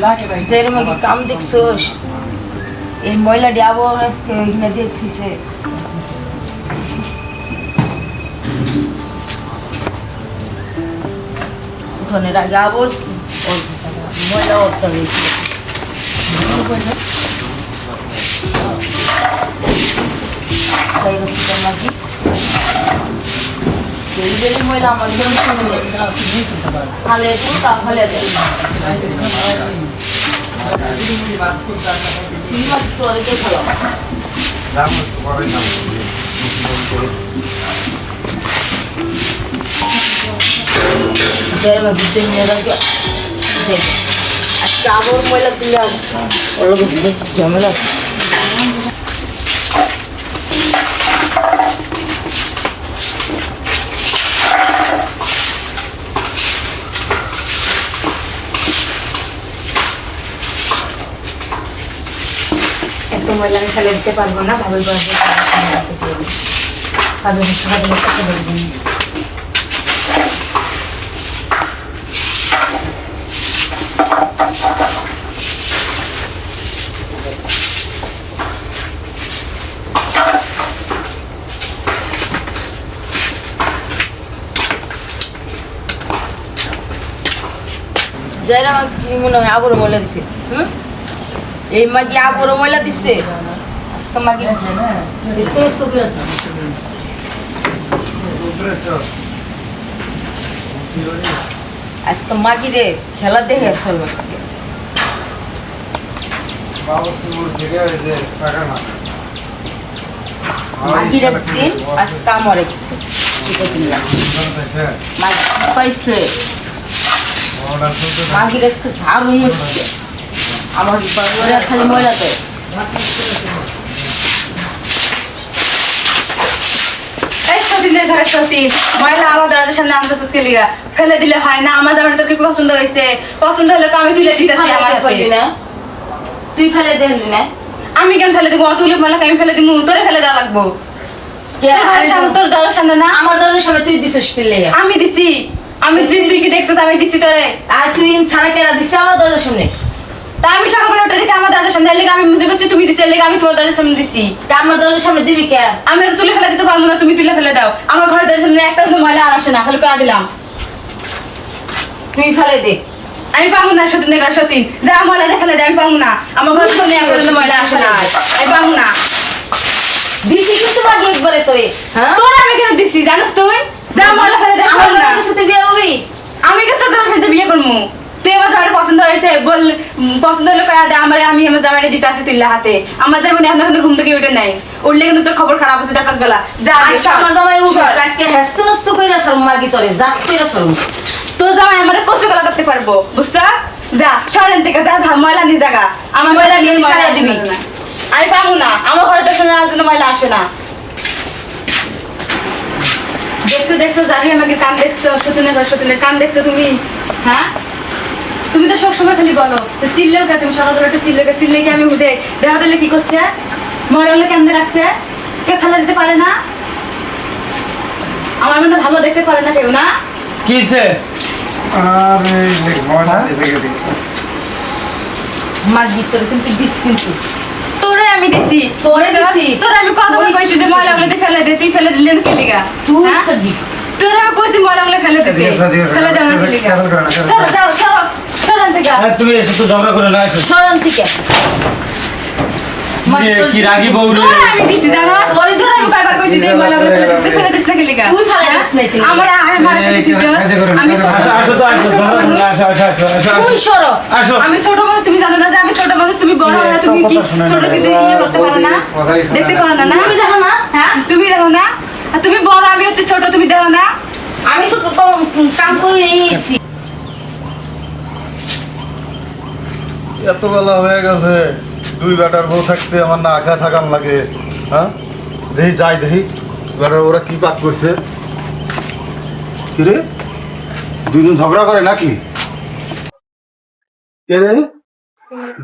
যেরকম কি কাম দেখছোস? এই ময়লাটি আবার ওইখানে দেখছিছে উঠোনের আগে আবার ময়লা উঠতে হয়েছিল তাই হচ্ছে নাকি বেলি ময়লা আমার জন্য শুনলে খালে তা যাকে আজকে আবার ময়লা দিলাম ঝামেলা ময়লা আমি ফেলে দিতে পারব না ভাবের বয়সে যাই আমার কি মনে হয়, আবরও ময়লা দিছে। হুম? এই মাগি আবরও ময়লা দিচ্ছে মাগি দিচ্ছে তো মাগি রে, খেলা দেখে সর্ব মাগি রে দিন আজকে কামড়ে মাগি পাইছে। মাগির আজকে ঝাড়ু মুছছে খালি ময়লা ফেলে দিলে হয় না আমার জামাটা তোকে পছন্দ হয়েছে? পছন্দ হলে তো আমি তুলে দিতেছি আমার তুই ফেলে না? আমি কেন ফেলে দিব? অতুলে ময়লা আমি ফেলে দিব তোরে ফেলে দেওয়া লাগবো। তোর দরজার সামনে না? আমার দরজার সামনে তুই দিছিস ফেলে আমি দিছি। আমি তুই কি দেখছিস? আমি দিছি তোরে। আর তুই ছাড়া কেনা দিছিস আমার দরজার সামনে? তা আমি সকালবেলা উঠে দেখি আমার দরজার সামনে লেগে আমি মনে করছি তুমি লেগে আমি তোমার দরজার সামনে দিছি। তা আমার দরজার সামনে দিবি কে? আমি তো তুলে ফেলে দিতে পারব না তুমি তুলে ফেলে দাও। আমার ঘরের দরজার সামনে একটা কোনো ময়লা আর আসে না খালি কয়া দিলাম। তুই ফেলে দে। আমি পাবো না সতীন দেখা সতীন। যা ময়লা যা ফেলে দে আমি পাবো না। আমার ঘরের সামনে একটা কোনো ময়লা আসে না আমি পাবো না। দিছি কিন্তু মাগি একবারে তোরে? হ্যাঁ? তোর আমি কেন দিছি জানিস তুই? যা ময়লা ফেলে দে আমার সাথে বিয়ে হবি? আমি কিন্তু তোর সাথে বিয়ে করব। তুই জামাইটা পছন্দ হয়েছে বল পছন্দ হলে কয়া দে আমার আমি আমার জামাইটা দিতে আছি তুই হাতে। আমার জামাই এখন এখন ঘুম থেকে উঠে নাই। উঠলে কিন্তু তোর খবর খারাপ আছে ডাকাত বেলা। যা আজকে আমার জামাই উঠবে আজকে হেস্ত নষ্ট কইরা সর মাগি তোরে জাত কইরা সর তোর জামাই আমার কষ্ট করা করতে পারব বুঝছাস? যা সরেন থেকে যা যা ময়লা নিয়ে জাগা। আমার ময়লা নিয়ে ময়লা দিবি। আমি পাবো না আমার ঘরে তো শোনা জন্য ময়লা আসে না। দেখছ দেখছ জানি আমাকে কান দেখছ সতীনের ঘর সতীনের কান দেখছ তুমি? হ্যাঁ? তুমি তো সবসময় খালি বলো তো চিল্লেও কে তুমি সকাল একটা চিল্লে কে চিল্লে কি আমি উঠে দেখা দিলে কি করছে? হলে কেমনে রাখছে? কে ফেলে দিতে পারে না? আমার মধ্যে ভালো দেখতে পারে না কেউ না? তোরে কিন্তু দিস কিন্তু। তোরে আমি দিছি। তোরে দিছি। তোরে আমি কথা বলে কইছি যে ময়লা গুলো ফেলে দে তুই ফেলে দিলেন কে লিগা তুই হ্যাঁ? তো দি তোরে আমি কইছি ময়লা গুলো ফেলে না, ফেলে দাও না কে ফেলে লিগা দাও দাও থেকে আর তুমি এসে তো ঝগড়া করে না এসো। সরন থেকে। মাগি কি- তোর কি রাগি বউ রে? তোরে আমি দিছি জানো? তোরে তোরে আমি কয়বার কইছি যে ময়লা গুলো ফেলে দিতে ফেলে দিস না কে লিগা? তুই ফেলে দিস না কে আমার আমার সাথে এই, দিছস কাজে করো না, আমি আসো আসো তো আসো ঝগড়া করে না, আসো আসো আসো আসো তুই আসো। আসো। আমি ছোট মানুষ তুমি জানো না যে আমি ছোট মানুষ তুমি বড় হয়ে তুমি কি শোনে না, ইয়ে করতে পারো না? দেখতে পারো না না? তুমি দেখো না হ্যাঁ? তুমি দেখো না? তুমি বড় আমি হচ্ছে ছোট তুমি দেখো না? আমি তো কাম করে এসেছি এত বেলা হয়ে গেছে, দুই বেটার বউ থাকতে আমার না আঁকা থাকাম লাগে হ্যাঁ? দেখি যাই দেখি বেটার ওরা কি পাক করছে? কিরে? দুইজন ঝগড়া করে নাকি?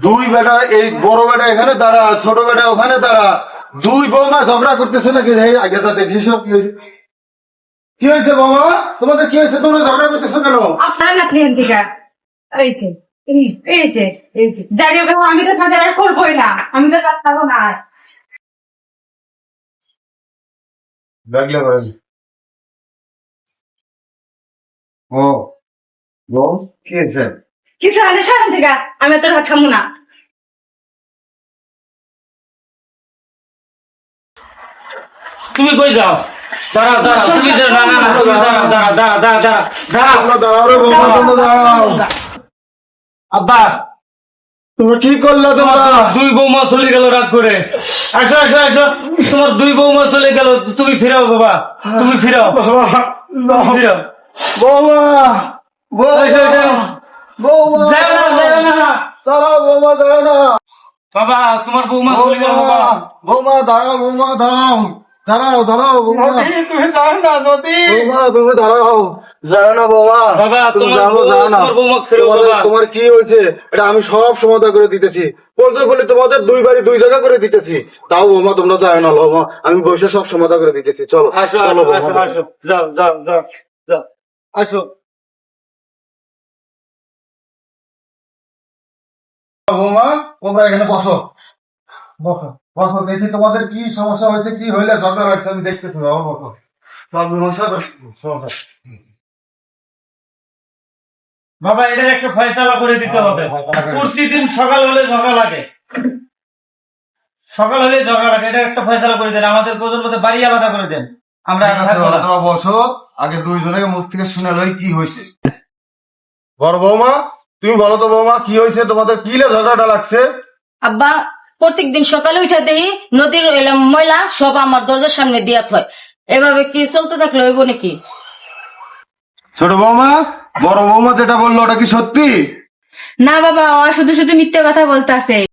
দুই বেটা, এই বড় বেটা এখানে দাঁড়া, ছোট বেটা ওখানে দাঁড়া। দুই বৌমা ঝগড়া করতেছে নাকি? আগে তা দেখি সব কি হয়েছে। কি হয়েছে বাবা তোমাদের কি হয়েছে? তোমরা ঝগড়া করতেছো কেন? আপনারা না যে এই এই যে এই যে। জারি ওকে আমি তো তাদের আর করবোই না। আমি তো খাব না। আর লাগলে বলেন ও বউ কি হয়েছে কিছু হলে সামনে থেকে। আমি তোর হাত খামু না। তুমি কই যাও? তুমি না না না তুমি দাঁড়াও দাঁড়াও দাঁড়াও দাঁড়াও। দাঁড়াও দাঁড়াও তোমরা দাঁড়াও রে বৌমা তোমরা দাঁড়াও আব্বা তোমরা কি করলে তোমরা? দুই বৌমা চলে গেল রাত করে। আসো আসো আসো তোমার দুই বৌমা চলে গেল। তুমি ফিরাও বাবা। তুমি ফিরাও। ফিরাও। বৌমা বাবা তোমার বৌমা চলে গেল বাবা। বৌমা দাঁড়াও বৌমা দাঁড়াও। দাঁড়াও দাঁড়াও বৌমা। তুমি যাও না নদী। বৌমা তুমি দাঁড়াও। যাও না বৌমা। তুমি তোমার যাও যাও না। তোমার বৌমা ফেরো, তোমাদের- তোমার কি হয়েছে? এটা আমি সব সমাধান করে দিতেছি। বলতে বলে তোমাদের দুই বাড়ি দুই জায়গা করে দিতেছি। তাও বৌমা তোমরা যাও না বৌমা। আমি বসে সব সমাধান করে দিতেছি। চলো আসো চলো বৌমা। আসো। যাও যাও যাও যাও। আসো। বৌমা তোমরা এখানে বসো। বসো। বসো দেখি তোমাদের কি সমস্যা হয়েছে কি হইলে ঝগড়া লাগছে আমি দেখতেছি বাবা বসো সব বাবা এটার একটা ফয়সালা করে দিতে হবে। প্রতিদিন সকাল হলে ঝগড়া লাগে। সকাল হলে ঝগড়া লাগে এটা একটা ফয়সালা করে দেন। আমাদের প্রজন্ম মধ্যে বাড়ি আলাদা করে দেন। আমরা বসো। আগে দুইজনকে মুখ থেকে শুনে লই কি হয়েছে। বড় বৌমা তুমি বলো তো বৌমা কি হয়েছে? তোমাদের কি লে ঝগড়াটা লাগছে? আব্বা প্রত্যেক দিন সকালে উঠে দেখি নদীর ময়লা সব আমার দরজার সামনে দিয়া থয়। এভাবে কি চলতে থাকলে হইব নাকি? ছোট বৌমা বড় বৌমা যেটা বলল ওটা কি সত্যি? না বাবা ও শুধু শুধু মিথ্যে কথা বলতাছে।